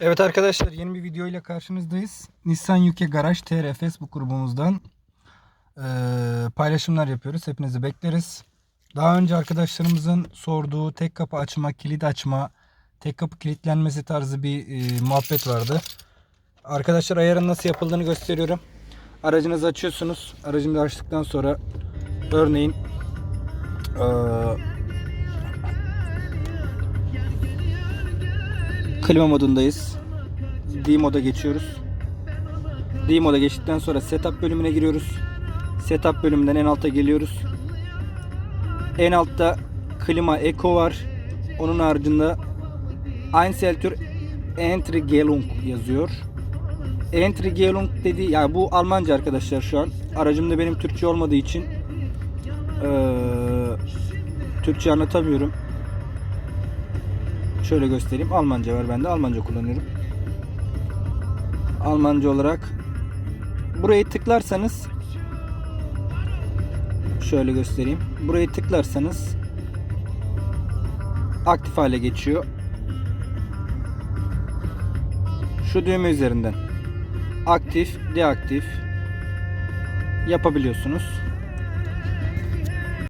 Evet arkadaşlar yeni bir video ile karşınızdayız. Nissan UK Garaj TR Facebook grubumuzdan eee, paylaşımlar yapıyoruz. Hepinizi bekleriz. Daha önce arkadaşlarımızın sorduğu tek kapı açma, kilit açma, tek kapı kilitlenmesi tarzı bir eee, muhabbet vardı. Arkadaşlar ayarın nasıl yapıldığını gösteriyorum. Aracınızı açıyorsunuz. Aracınızı açtıktan sonra örneğin eee Klima modundayız. D moda geçiyoruz. D moda geçtikten sonra setup bölümüne giriyoruz. Setup bölümünden en alta geliyoruz. En altta klima eco var. Onun haricinde Einzeltür Entrygelung yazıyor. Entrygelung dediği yani bu Almanca arkadaşlar şu an. Aracımda benim Türkçe olmadığı için eee, Türkçe anlatamıyorum. Şöyle göstereyim. Almanca var bende. Almanca kullanıyorum. Almanca olarak burayı tıklarsanız şöyle göstereyim. Burayı tıklarsanız aktif hale geçiyor. Şu düğme üzerinden aktif, deaktif yapabiliyorsunuz.